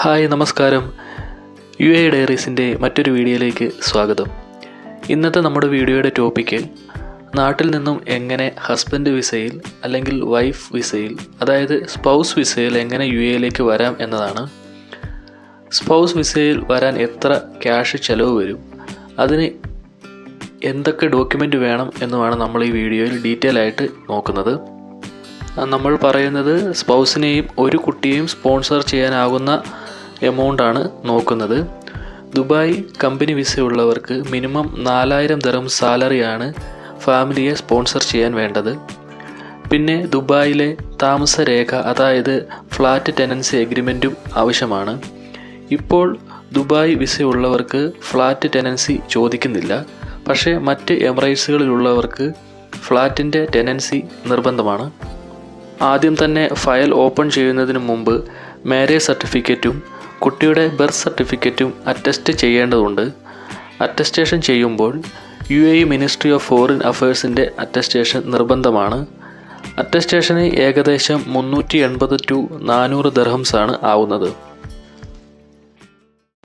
Hi നമസ്കാരം. U A ഡയറീസിന്റെ മറ്റൊരു വീഡിയോയിലേക്ക് സ്വാഗതം. ഇന്നത്തെ നമ്മുടെ വീഡിയോയുടെ ടോപ്പിക്ക് നാട്ടിൽ നിന്നും എങ്ങനെ ഹസ്ബൻഡ് വിസയിൽ അല്ലെങ്കിൽ വൈഫ് വിസയിൽ അതായത് സ്പൗസ് വിസയിൽ എങ്ങനെ യു എയിലേക്ക് വരാം എന്നതാണ്. സ്പൗസ് വിസയിൽ വരാൻ എത്ര ക്യാഷ് ചിലവ് വരും അതിന് എന്തൊക്കെ ഡോക്യുമെന്റ് വേണം എന്നുമാണ് നമ്മൾ ഈ വീഡിയോയിൽ ഡീറ്റെയിൽ ആയിട്ട് നോക്കുന്നത്. നമ്മൾ പറയുന്നത് സ്പൗസിനെയും ഒരു കുട്ടിയെയും സ്പോൺസർ ചെയ്യാനാകുന്ന എമൗണ്ട് ആണ് നോക്കുന്നത്. ദുബായ് കമ്പനി വിസ ഉള്ളവർക്ക് മിനിമം നാലായിരം ദറം സാലറിയാണ് ഫാമിലിയെ സ്പോൺസർ ചെയ്യാൻ വേണ്ടത്. പിന്നെ ദുബായിലെ താമസരേഖ അതായത് ഫ്ലാറ്റ് ടെനൻസി എഗ്രിമെന്റും ആവശ്യമാണ്. ഇപ്പോൾ ദുബായ് വിസ ഉള്ളവർക്ക് ഫ്ലാറ്റ് ടെനൻസി ചോദിക്കുന്നില്ല. പക്ഷേ മറ്റ് എമിറേറ്റ്സുകളിലുള്ളവർക്ക് ഫ്ലാറ്റിന്റെ ടെനൻസി നിർബന്ധമാണ്. ആദ്യം തന്നെ ഫയൽ ഓപ്പൺ ചെയ്യുന്നതിന് മുമ്പ് മാരേജ് സർട്ടിഫിക്കറ്റും കുട്ടിയുടെ ബർത്ത് സർട്ടിഫിക്കറ്റും അറ്റസ്റ്റ് ചെയ്യേണ്ടതുണ്ട്. അറ്റസ്റ്റേഷൻ ചെയ്യുമ്പോൾ U A ministry of foreign അഫയേഴ്സിന്റെ attestation നിർബന്ധമാണ്. അറ്റസ്റ്റേഷന് ഏകദേശം മുന്നൂറ്റി എൺപത് ടു നാനൂറ് ദർഹംസാണ് ആവുന്നത്.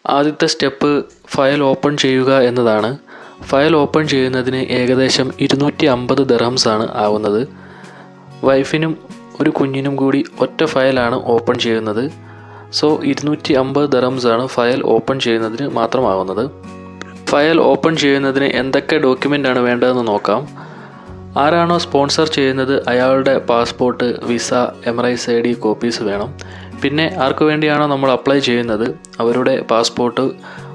ആദ്യത്തെ സ്റ്റെപ്പ് ഫയൽ ഓപ്പൺ ചെയ്യുക എന്നതാണ്. ഫയൽ ഓപ്പൺ ചെയ്യുന്നതിന് ഏകദേശം ഇരുന്നൂറ്റി അമ്പത് ദർഹംസാണ് ആവുന്നത്. വൈഫിനും ഒരു കുഞ്ഞിനും കൂടി ഒറ്റ ഫയലാണ് ഓപ്പൺ ചെയ്യുന്നത്. സോ ഇരുന്നൂറ്റി അമ്പത് ആണ് ഫയൽ ഓപ്പൺ ചെയ്യുന്നതിന് മാത്രമാകുന്നത്. ഫയൽ ഓപ്പൺ ചെയ്യുന്നതിന് എന്തൊക്കെ ഡോക്യുമെന്റ് ആണ് വേണ്ടതെന്ന് നോക്കാം. ആരാണോ സ്പോൺസർ ചെയ്യുന്നത് അയാളുടെ passport visa Emirates I D copies വേണം. പിന്നെ ആർക്കു വേണ്ടിയാണോ നമ്മൾ അപ്ലൈ ചെയ്യുന്നത്? അവരുടെ പാസ്പോർട്ട്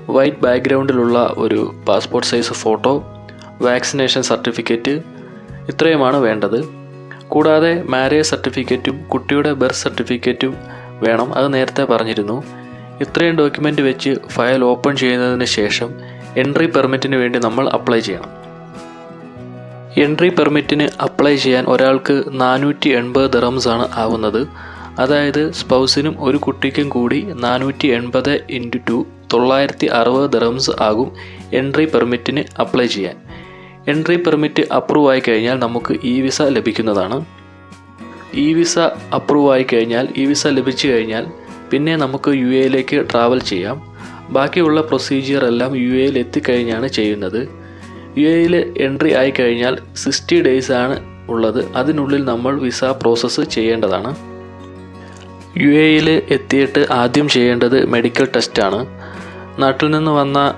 വൈറ്റ് ബാക്ക്ഗ്രൗണ്ടിലുള്ള ഒരു passport size photo vaccination certificate ഇത്രയുമാണ് വേണ്ടത്. കൂടാതെ മാരേജ് സർട്ടിഫിക്കറ്റും കുട്ടിയുടെ ബർത്ത് സർട്ടിഫിക്കറ്റും വേണം. അത് നേരത്തെ പറഞ്ഞിരുന്നു. ഇത്രയും ഡോക്യുമെന്റ് വെച്ച് ഫയൽ ഓപ്പൺ ചെയ്യുന്നതിന് ശേഷം എൻട്രി പെർമിറ്റിന് വേണ്ടി നമ്മൾ അപ്ലൈ ചെയ്യണം. എൻട്രി പെർമിറ്റിന് അപ്ലൈ ചെയ്യാൻ ഒരാൾക്ക് നാനൂറ്റി എൺപത് ആണ് ആവുന്നത്. അതായത് സ്പൗസിനും ഒരു കുട്ടിക്കും കൂടി നാനൂറ്റി എൺപത് ഇന്റു ടു തൊള്ളായിരത്തി അറുപത് ദറംസ് ആകും എൻട്രി പെർമിറ്റിന് അപ്ലൈ ചെയ്യാൻ. എൻട്രി പെർമിറ്റ് അപ്രൂവ് ആയി കഴിഞ്ഞാൽ നമുക്ക് ഇ വിസ ലഭിക്കുന്നതാണ്. ഇ വിസ അപ്രൂവ് ആയി കഴിഞ്ഞാൽ ഇ വിസ ലഭിച്ചു കഴിഞ്ഞാൽ പിന്നെ നമുക്ക് യു എയിലേക്ക് ട്രാവൽ ചെയ്യാം. ബാക്കിയുള്ള പ്രൊസീജിയർ എല്ലാം യു എയിൽ എത്തിക്കഴിഞ്ഞാണ് ചെയ്യുന്നത്. യു എയിൽ എൻട്രി ആയി കഴിഞ്ഞാൽ സിക്സ്റ്റി ഡേയ്സ് ആണ് ഉള്ളത്. അതിനുള്ളിൽ നമ്മൾ വിസ പ്രോസസ്സ് ചെയ്യേണ്ടതാണ്. യു എയിൽ എത്തിയിട്ട് ആദ്യം ചെയ്യേണ്ടത് മെഡിക്കൽ ടെസ്റ്റാണ് നാട്ടിൽ നിന്ന് വന്ന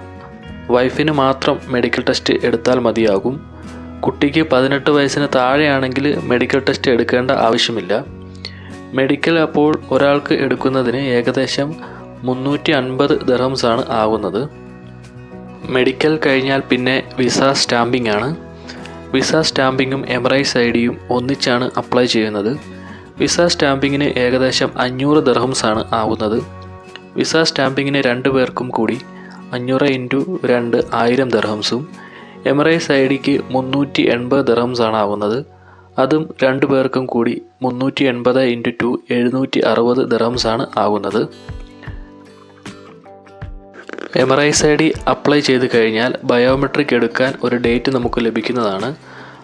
വൈഫിന് മാത്രം മെഡിക്കൽ ടെസ്റ്റ് എടുത്താൽ മതിയാകും. കുട്ടിക്ക് പതിനെട്ട് വയസ്സിന് താഴെയാണെങ്കിൽ മെഡിക്കൽ ടെസ്റ്റ് എടുക്കേണ്ട ആവശ്യമില്ല. മെഡിക്കൽ അപ്പോൾ ഒരാൾക്ക് എടുക്കുന്നതിന് ഏകദേശം മുന്നൂറ്റി അൻപത് ദർഹംസാണ് ആകുന്നത് മെഡിക്കൽ കഴിഞ്ഞാൽ പിന്നെ വിസ സ്റ്റാമ്പിംഗ് ആണ്. വിസ സ്റ്റാമ്പിങ്ങും എമറൈസ് ഐ ഡിയും ഒന്നിച്ചാണ് അപ്ലൈ ചെയ്യുന്നത്. വിസ സ്റ്റാമ്പിങ്ങിന് ഏകദേശം അഞ്ഞൂറ് ദർഹംസാണ് ആവുന്നത്. വിസ സ്റ്റാമ്പിങ്ങിന് രണ്ട് പേർക്കും കൂടി അഞ്ഞൂറ് ഇന്റു രണ്ട് ആയിരം ദർഹംസും എമറൈസ് ഐ ഡിക്ക് മുന്നൂറ്റി എൺപത് ദർഹംസാണ് ആവുന്നത്. അതും രണ്ടു പേർക്കും കൂടി മുന്നൂറ്റി എൺപത് ഇന്റു ടു എഴുന്നൂറ്റി അറുപത് ആണ് ആകുന്നത് എമറൈസ് ഐ ഡി അപ്ലൈ ചെയ്ത് കഴിഞ്ഞാൽ ബയോമെട്രിക് എടുക്കാൻ ഒരു ഡേറ്റ് നമുക്ക് ലഭിക്കുന്നതാണ്.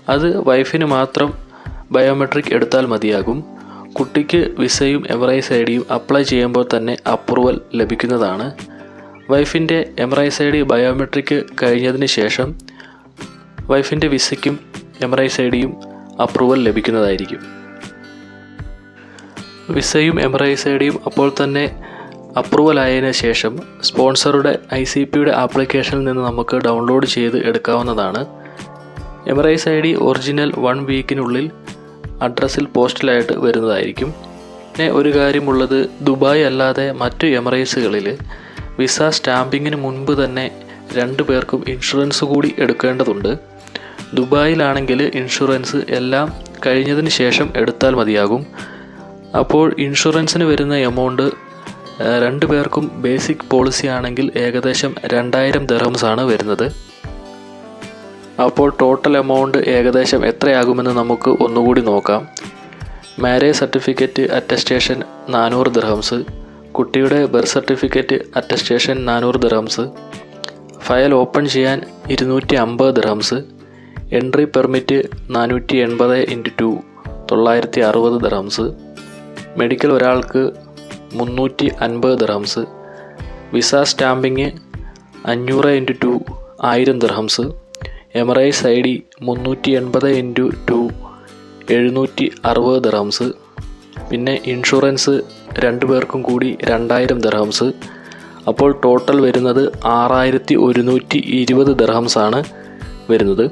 അത് വൈഫിന് മാത്രം ബയോമെട്രിക് എടുത്താൽ മതിയാകും. കുട്ടിക്ക് വിസയും എമറൈസ് ഐ ഡിയും അപ്ലൈ ചെയ്യുമ്പോൾ തന്നെ അപ്രൂവൽ ലഭിക്കുന്നതാണ്. വൈഫിന്റെ എമറൈസ് ഐ ഡി ബയോമെട്രിക് കഴിഞ്ഞതിന് ശേഷം വൈഫിന്റെ വിസയ്ക്കും എമറൈസ് ഐ ഡിയും അപ്രൂവൽ ലഭിക്കുന്നതായിരിക്കും. വിസയും എമറൈസ് ഐ ഡിയും അപ്പോൾ തന്നെ അപ്രൂവൽ ആയതിനു ശേഷം സ്പോൺസറുടെ ഐ സി പിയുടെ ആപ്ലിക്കേഷനിൽ നിന്ന് നമുക്ക് ഡൗൺലോഡ് ചെയ്ത് എടുക്കാവുന്നതാണ്. Emirates I D original one വീക്കിനുള്ളിൽ അഡ്രസ്സിൽ പോസ്റ്റിലായിട്ട് വരുന്നതായിരിക്കും. പിന്നെ ഒരു കാര്യമുള്ളത് ദുബായ് അല്ലാതെ മറ്റു എമറൈസുകളിൽ വിസ സ്റ്റാമ്പിങ്ങിന് മുൻപ് തന്നെ രണ്ടു പേർക്കും ഇൻഷുറൻസ് കൂടി എടുക്കേണ്ടതുണ്ട്. ദുബായിലാണെങ്കിൽ ഇൻഷുറൻസ് എല്ലാം കഴിഞ്ഞതിന് ശേഷം എടുത്താൽ മതിയാകും. അപ്പോൾ ഇൻഷുറൻസിന് വരുന്ന എമൗണ്ട് രണ്ടു പേർക്കും ബേസിക് പോളിസി ആണെങ്കിൽ ഏകദേശം രണ്ടായിരം ദർഹംസ് ആണ് വരുന്നത്. അപ്പോൾ ടോട്ടൽ എമൗണ്ട് ഏകദേശം എത്രയാകുമെന്ന് നമുക്ക് ഒന്നുകൂടി നോക്കാം. മാരേജ് സർട്ടിഫിക്കറ്റ് അറ്റസ്റ്റേഷൻ നാനൂറ് ദർഹംസ് കുട്ടിയുടെ ബർത്ത് സർട്ടിഫിക്കറ്റ് അറ്റസ്റ്റേഷൻ നാനൂറ് ദർഹംസ് ഫയൽ ഓപ്പൺ ചെയ്യാൻ ഇരുന്നൂറ്റി അമ്പത് ദർഹംസ് എൻട്രി പെർമിറ്റ് നാനൂറ്റി എൺപത് ഇന്റു ടു തൊള്ളായിരത്തി അറുപത് ദർഹംസ് മെഡിക്കൽ ഒരാൾക്ക് മുന്നൂറ്റി അൻപത് ദിർഹംസ് വിസ സ്റ്റാമ്പിങ് അഞ്ഞൂറ് ഇന്റു ടു ആയിരം ദിർഹംസ് എമറൈസ് ഐ ഡി മുന്നൂറ്റി എൺപത് ഇന്റു ടു എഴുന്നൂറ്റി അറുപത് ദിർഹംസ് പിന്നെ ഇൻഷുറൻസ് രണ്ടു പേർക്കും കൂടി രണ്ടായിരം ദിർഹംസ് അപ്പോൾ ടോട്ടൽ വരുന്നത് ആറായിരത്തി ഒരുന്നൂറ്റി ഇരുപത് ദർഹംസാണ് വരുന്നത്.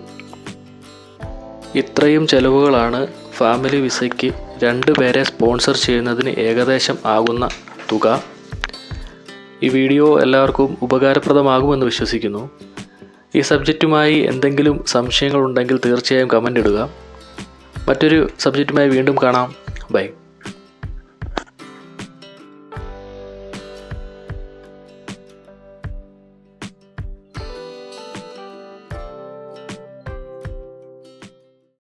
ഇത്രയും ചെലവുകളാണ് ഫാമിലി വിസയ്ക്ക് രണ്ട് പേരെ സ്പോൺസർ ചെയ്യുന്നതിന് ഏകദേശം ആകുന്ന തുക. ഈ വീഡിയോ എല്ലാവർക്കും ഉപകാരപ്രദമാകുമെന്ന് വിശ്വസിക്കുന്നു. ഈ സബ്ജക്റ്റുമായി എന്തെങ്കിലും സംശയങ്ങളുണ്ടെങ്കിൽ തീർച്ചയായും കമന്റ് ഇടുക. മറ്റൊരു സബ്ജക്റ്റുമായി വീണ്ടും കാണാം. ബൈ.